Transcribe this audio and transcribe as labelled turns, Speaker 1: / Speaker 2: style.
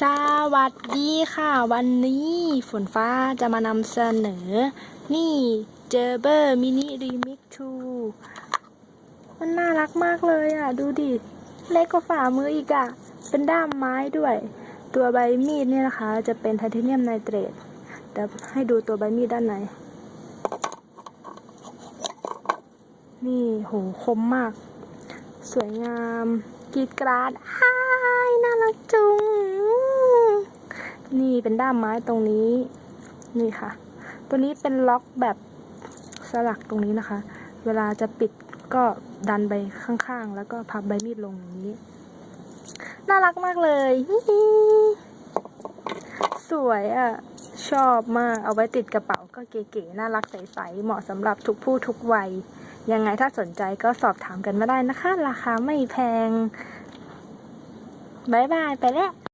Speaker 1: สวัสดีค่ะ วันนี้ฝนฟ้าจะมานำเสนอ นี่เจอเบอร์มินิรีมิกทูมันน่ารักมากเลยอะ ดูดิ เล็กกว่าฝ่ามืออีกอะ เป็นด้ามไม้ด้วย ตัวใบมีดเนี่ยนะคะ จะเป็นไทเทเนียมไนเตรตเดี๋ยวให้ดูตัวใบมีดด้านใน นี่โหคมมาก สวยงามกรีดกราดอ้ารักจุง นี่เป็นด้ามไม้ตรงนี้นี่ค่ะ ตัวนี้เป็นล็อกแบบสลักตรงนี้นะคะ เวลาจะปิดก็ดันไปข้างๆ แล้วก็พับใบมีดลงอย่างนี้ น่ารักมากเลยสวยอะ ชอบมาก เอาไว้ติดกระเป๋าก็เก๋ๆน่ารักใสๆเหมาะสำหรับทุกผู้ทุกวัย ยังไงถ้าสนใจก็สอบถามกันมาได้นะคะ ราคาไม่แพงบายบาย ไปแล้ว